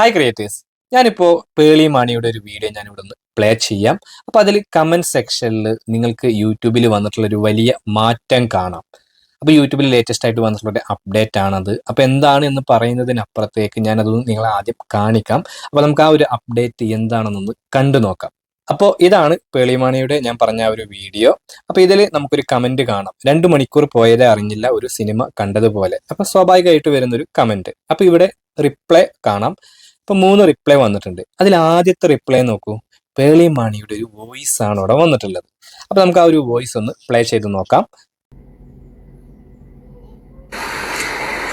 Hi creators ഞാനിപ്പോൾ പേളി മാണിയുടെ ഒരു വീഡിയോ ഞാൻ ഇവിടെ നിന്ന് പ്ലേ ചെയ്യാം. അപ്പോൾ അതിൽ കമന്റ് സെക്ഷനിൽ നിങ്ങൾക്ക് യൂട്യൂബിൽ വന്നിട്ടുള്ള ഒരു വലിയ മാറ്റം കാണാം. അപ്പോൾ യൂട്യൂബിൽ ലേറ്റസ്റ്റ് ആയിട്ട് വന്നിട്ടുള്ള ഒരു അപ്ഡേറ്റ് ആണത്. അപ്പോൾ എന്താണ് എന്ന് പറയുന്നതിനപ്പുറത്തേക്ക് ഞാനതൊന്ന് നിങ്ങളെ ആദ്യം കാണിക്കാം. അപ്പോൾ നമുക്ക് ആ ഒരു അപ്ഡേറ്റ് എന്താണെന്നൊന്ന് കണ്ടു നോക്കാം. അപ്പോൾ ഇതാണ് പേളിമാണിയുടെ ഞാൻ പറഞ്ഞ ഒരു വീഡിയോ അപ്പോൾ ഇതിൽ നമുക്കൊരു കമന്റ് കാണാം. രണ്ട് മണിക്കൂർ പോയതേ അറിഞ്ഞില്ല ഒരു സിനിമ കണ്ടതുപോലെ. അപ്പോൾ സ്വാഭാവികമായിട്ട് വരുന്നൊരു കമന്റ് അപ്പോൾ ഇവിടെ റിപ്ലൈ കാണാം. ഇപ്പൊ മൂന്ന് റിപ്ലൈ വന്നിട്ടുണ്ട്. അതിൽ ആദ്യത്തെ റിപ്ലൈ നോക്കൂ. പേളി മാണിയുടെ ഒരു വോയിസ് ആണ് ഇവിടെ വന്നിട്ടുള്ളത്. അപ്പൊ നമുക്ക് ആ ഒരു വോയിസ് ഒന്ന് പ്ലേ ചെയ്ത് നോക്കാം.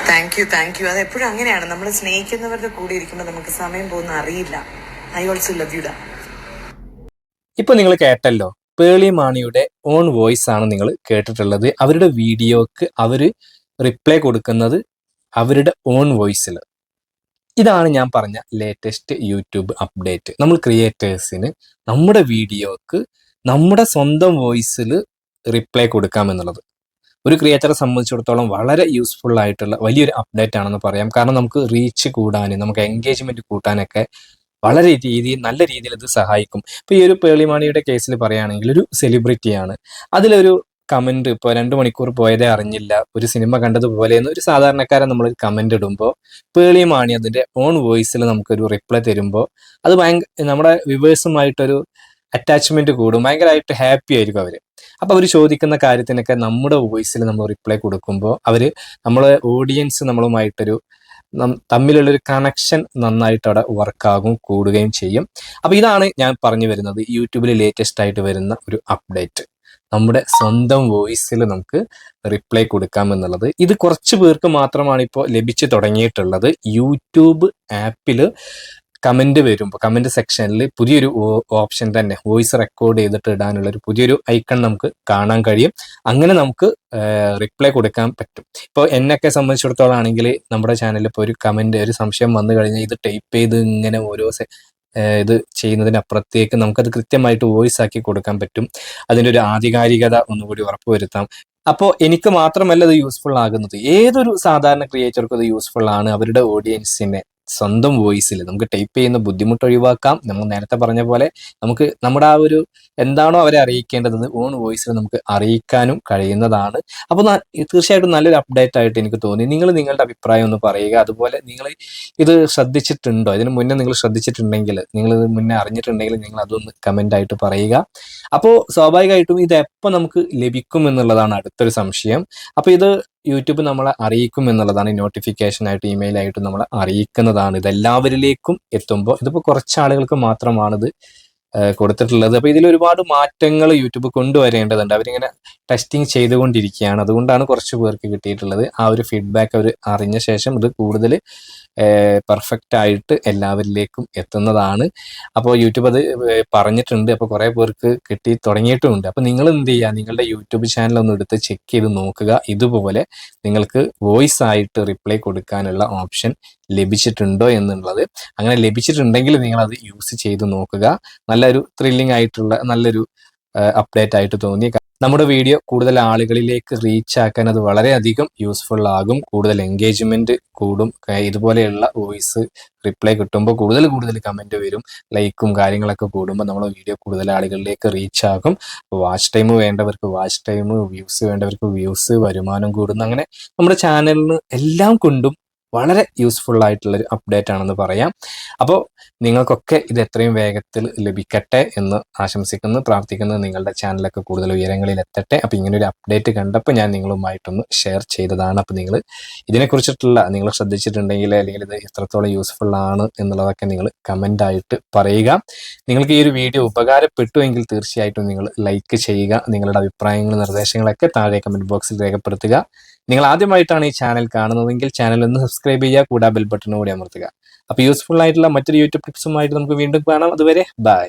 താങ്ക് യു താങ്ക് യു അത് എപ്പോഴും അങ്ങനെയാണ്. നമ്മൾ സ്നേഹിക്കുന്നവരുടെ കൂടെ ഇരിക്കുമ്പോൾ നമുക്ക് സമയം പോകുന്ന അറിയില്ല. ഐ ഓൾസോ ലവ് യു ഇപ്പൊ നിങ്ങൾ കേട്ടല്ലോ. പേളി മാണിയുടെ ഓൺ വോയിസ് ആണ് നിങ്ങൾ കേട്ടിട്ടുള്ളത്. അവരുടെ വീഡിയോക്ക് അവർ റിപ്ലൈ കൊടുക്കുന്നത് അവരുടെ ഓൺ വോയിസിൽ ഇതാണ് ഞാൻ പറഞ്ഞ ലേറ്റസ്റ്റ് യൂട്യൂബ് അപ്ഡേറ്റ് നമ്മൾ ക്രിയേറ്റേഴ്സിന് നമ്മുടെ വീഡിയോക്ക് നമ്മുടെ സ്വന്തം വോയിസിൽ റിപ്ലൈ കൊടുക്കാമെന്നുള്ളത് ഒരു ക്രിയേറ്ററെ സംബന്ധിച്ചിടത്തോളം വളരെ യൂസ്ഫുൾ ആയിട്ടുള്ള വലിയൊരു അപ്ഡേറ്റ് ആണെന്ന് പറയാം. കാരണം നമുക്ക് റീച്ച് കൂടാനും നമുക്ക് എൻഗേജ്മെന്റ് കൂട്ടാനൊക്കെ വളരെ രീതിയിൽ നല്ല രീതിയിൽ ഇത് സഹായിക്കും. ഇപ്പൊ ഈ ഒരു പേളിമാണിയുടെ കേസിൽ പറയുകയാണെങ്കിൽ ഒരു സെലിബ്രിറ്റിയാണ് അതിലൊരു കമന്റ് ഇപ്പോൾ രണ്ട് മണിക്കൂർ പോയതേ അറിഞ്ഞില്ല. ഒരു സിനിമ കണ്ടതുപോലെ എന്ന് ഒരു സാധാരണക്കാരൻ നമ്മൾ കമന്റ് ഇടുമ്പോൾ പേളിയമാണി അതിന്റെ ഓൺ വോയിസിൽ നമുക്കൊരു റിപ്ലൈ തരുമ്പോൾ അത് ഭയങ്കര നമ്മുടെ വിവേഴ്സുമായിട്ടൊരു അറ്റാച്ച്മെന്റ് കൂടും. ഭയങ്കരമായിട്ട് ഹാപ്പി ആയിരിക്കും അവർ അപ്പൊ അവർ ചോദിക്കുന്ന കാര്യത്തിനൊക്കെ നമ്മുടെ വോയിസിൽ നമ്മൾ റിപ്ലൈ കൊടുക്കുമ്പോൾ അവർ നമ്മളെ ഓഡിയൻസ് നമ്മളുമായിട്ടൊരു തമ്മിലുള്ളൊരു കണക്ഷൻ നന്നായിട്ട് അവിടെ വർക്കാകും കൂടുകയും ചെയ്യും. അപ്പൊ ഇതാണ് ഞാൻ പറഞ്ഞു വരുന്നത് യൂട്യൂബിൽ ലേറ്റസ്റ്റ് ആയിട്ട് വരുന്ന ഒരു അപ്ഡേറ്റ് നമ്മുടെ സ്വന്തം വോയിസിൽ നമുക്ക് റിപ്ലൈ കൊടുക്കാം എന്നുള്ളത്. ഇത് കുറച്ച് പേർക്ക് മാത്രമാണ് ഇപ്പോൾ ലഭിച്ചു തുടങ്ങിയിട്ടുള്ളത്. യൂട്യൂബ് ആപ്പിൽ കമന്റ് വരുമ്പോൾ കമന്റ് സെക്ഷനിൽ പുതിയൊരു ഓപ്ഷൻ തന്നെ വോയിസ് റെക്കോർഡ് ചെയ്തിട്ട് ഇടാനുള്ള ഒരു പുതിയൊരു ഐക്കൺ നമുക്ക് കാണാൻ കഴിയും. അങ്ങനെ നമുക്ക് റിപ്ലൈ കൊടുക്കാൻ പറ്റും. ഇപ്പോൾ എന്നൊക്കെ സംബന്ധിച്ചിടത്തോളം ആണെങ്കിൽ നമ്മുടെ ചാനലിൽ ഇപ്പോൾ ഒരു കമന്റ് ഒരു സംശയം വന്നു കഴിഞ്ഞാൽ ഇത് ടൈപ്പ് ചെയ്ത് ഇങ്ങനെ ഓരോ ഇത് ചെയ്യുന്നതിനപ്പുറത്തേക്ക് നമുക്കത് കൃത്യമായിട്ട് വോയിസ് ആക്കി കൊടുക്കാൻ പറ്റും. അതിന്റെ ഒരു ആധികാരികത ഒന്നുകൂടി ഉറപ്പുവരുത്താം അപ്പോൾ എനിക്ക് മാത്രമല്ല ഇത് യൂസ്ഫുൾ ആകുന്നത്. ഏതൊരു സാധാരണ ക്രിയേറ്റർക്കും ഇത് യൂസ്ഫുൾ ആണ് അവരുടെ ഓഡിയൻസിനെ സ്വന്തം വോയിസിൽ നമുക്ക് ടൈപ്പ് ചെയ്യുന്ന ബുദ്ധിമുട്ട് ഒഴിവാക്കാം. നമ്മൾ നേരത്തെ പറഞ്ഞ പോലെ നമുക്ക് നമ്മുടെ ആ ഒരു എന്താണോ അവരെ അറിയിക്കേണ്ടത് ഓൺ വോയിസിൽ നമുക്ക് അറിയിക്കാനും കഴിയുന്നതാണ്. അപ്പോൾ തീർച്ചയായിട്ടും നല്ലൊരു അപ്ഡേറ്റ് ആയിട്ട് എനിക്ക് തോന്നി. നിങ്ങൾ നിങ്ങളുടെ അഭിപ്രായം ഒന്ന് പറയുക. അതുപോലെ നിങ്ങൾ ഇത് ശ്രദ്ധിച്ചിട്ടുണ്ടോ? ഇതിന് മുന്നേ നിങ്ങൾ ശ്രദ്ധിച്ചിട്ടുണ്ടെങ്കിൽ നിങ്ങൾ ഇത് മുന്നേ അറിഞ്ഞിട്ടുണ്ടെങ്കിൽ നിങ്ങൾ അതൊന്ന് കമന്റ് ആയിട്ട് പറയുക. അപ്പോൾ സ്വാഭാവികമായിട്ടും ഇത് എപ്പോൾ നമുക്ക് ലഭിക്കും എന്നുള്ളതാണ് അടുത്തൊരു സംശയം. അപ്പോൾ ഇത് യൂട്യൂബ് നമ്മളെ അറിയിക്കും എന്നുള്ളതാണ്. നോട്ടിഫിക്കേഷൻ ആയിട്ട് ഇമെയിൽ ആയിട്ട് നമ്മളെ അറിയിക്കുന്നതാണ്. ഇത് എല്ലാവരിലേക്കും എത്തുമ്പോൾ ഇതിപ്പോൾ കുറച്ച് ആളുകൾക്ക് മാത്രമാണിത് കൊടുത്തിട്ടുള്ളത്. അപ്പോൾ ഇതിൽ ഒരുപാട് മാറ്റങ്ങൾ യൂട്യൂബ് കൊണ്ടുവരേണ്ടതുണ്ട്. അവരിങ്ങനെ ടെസ്റ്റിംഗ് ചെയ്തുകൊണ്ടിരിക്കുകയാണ്. അതുകൊണ്ടാണ് കുറച്ച് പേർക്ക് കിട്ടിയിട്ടുള്ളത്. ആ ഒരു ഫീഡ്ബാക്ക് അവർ അറിഞ്ഞ ശേഷം ഇത് കൂടുതൽ പെർഫെക്റ്റ് ആയിട്ട് എല്ലാവരിലേക്കും എത്തുന്നതാണ്. അപ്പോൾ യൂട്യൂബ് അത് പറഞ്ഞിട്ടുണ്ട്. അപ്പോൾ കുറേ പേർക്ക് കിട്ടി തുടങ്ങിയിട്ടുമുണ്ട്. അപ്പോൾ നിങ്ങൾ എന്ത് ചെയ്യുക നിങ്ങളുടെ യൂട്യൂബ് ചാനൽ ഒന്ന് എടുത്ത് ചെക്ക് ചെയ്ത് നോക്കുക. ഇതുപോലെ നിങ്ങൾക്ക് വോയിസ് ആയിട്ട് റിപ്ലൈ കൊടുക്കാനുള്ള ഓപ്ഷൻ ലഭിച്ചിട്ടുണ്ടോ എന്നുള്ളത്. അങ്ങനെ ലഭിച്ചിട്ടുണ്ടെങ്കിൽ നിങ്ങൾ അത് യൂസ് ചെയ്ത് നോക്കുക. നല്ലൊരു ത്രില്ലിംഗ് ആയിട്ടുള്ള നല്ലൊരു അപ്ഡേറ്റ് ആയിട്ട് തോന്നി. നമ്മുടെ വീഡിയോ കൂടുതൽ ആളുകളിലേക്ക് റീച്ച് ആക്കാൻ അത് വളരെയധികം യൂസ്ഫുൾ ആകും. കൂടുതൽ എൻഗേജ്മെന്റ് കൂടും. ഇതുപോലെയുള്ള വോയിസ് റിപ്ലൈ കിട്ടുമ്പോൾ കൂടുതൽ കൂടുതൽ കമന്റ് വരും. ലൈക്കും കാര്യങ്ങളൊക്കെ കൂടുമ്പോൾ നമ്മുടെ വീഡിയോ കൂടുതൽ ആളുകളിലേക്ക് റീച്ച് ആകും. വാച്ച് ടൈം വേണ്ടവർക്ക് വാച്ച് ടൈം വ്യൂസ് വേണ്ടവർക്ക് വ്യൂസ് വരുമാനം കൂടുന്നു അങ്ങനെ നമ്മുടെ ചാനലിന് എല്ലാം കൊണ്ടും വളരെ യൂസ്ഫുൾ ആയിട്ടുള്ള ഒരു അപ്ഡേറ്റ് ആണെന്ന് പറയാം. അപ്പോൾ നിങ്ങൾക്കൊക്കെ ഇത് എത്രയും വേഗത്തിൽ ലഭിക്കട്ടെ എന്ന് ആശംസിക്കുന്നു. പ്രാർത്ഥിക്കുന്നു നിങ്ങളുടെ ചാനലൊക്കെ കൂടുതൽ ഉയരങ്ങളിൽ എത്തട്ടെ. അപ്പോൾ ഇങ്ങനെ ഒരു അപ്ഡേറ്റ് കണ്ടപ്പോൾ ഞാൻ നിങ്ങളുമായിട്ടൊന്ന് ഷെയർ ചെയ്തതാണ്. അപ്പോൾ നിങ്ങൾ ഇതിനെക്കുറിച്ചിട്ടുള്ള നിങ്ങൾ ശ്രദ്ധിച്ചിട്ടുണ്ടെങ്കിൽ അല്ലെങ്കിൽ ഇത് എത്രത്തോളം യൂസ്ഫുൾ ആണ് എന്നുള്ളതൊക്കെ നിങ്ങൾ കമന്റ് ആയിട്ട് പറയുക. നിങ്ങൾക്ക് ഈ ഒരു വീഡിയോ ഉപകാരപ്പെട്ടു എങ്കിൽ തീർച്ചയായിട്ടും നിങ്ങൾ ലൈക്ക് ചെയ്യുക. നിങ്ങളുടെ അഭിപ്രായങ്ങൾ നിർദ്ദേശങ്ങളൊക്കെ താഴെ കമന്റ് ബോക്സിൽ രേഖപ്പെടുത്തുക. നിങ്ങൾ ആദ്യമായിട്ടാണ് ഈ ചാനൽ കാണുന്നതെങ്കിൽ ചാനൽ ഒന്ന് സബ്സ്ക്രൈബ് ചെയ്യുക കൂടാ ബെൽ ബട്ടൺ കൂടി അമർത്തുക. അപ്പോൾ യൂസ്ഫുൾ ആയിട്ടുള്ള മറ്റൊരു യൂട്യൂബ് ടിപ്സുമായിട്ട് നമുക്ക് വീണ്ടും കാണാം. അതുവരെ ബൈ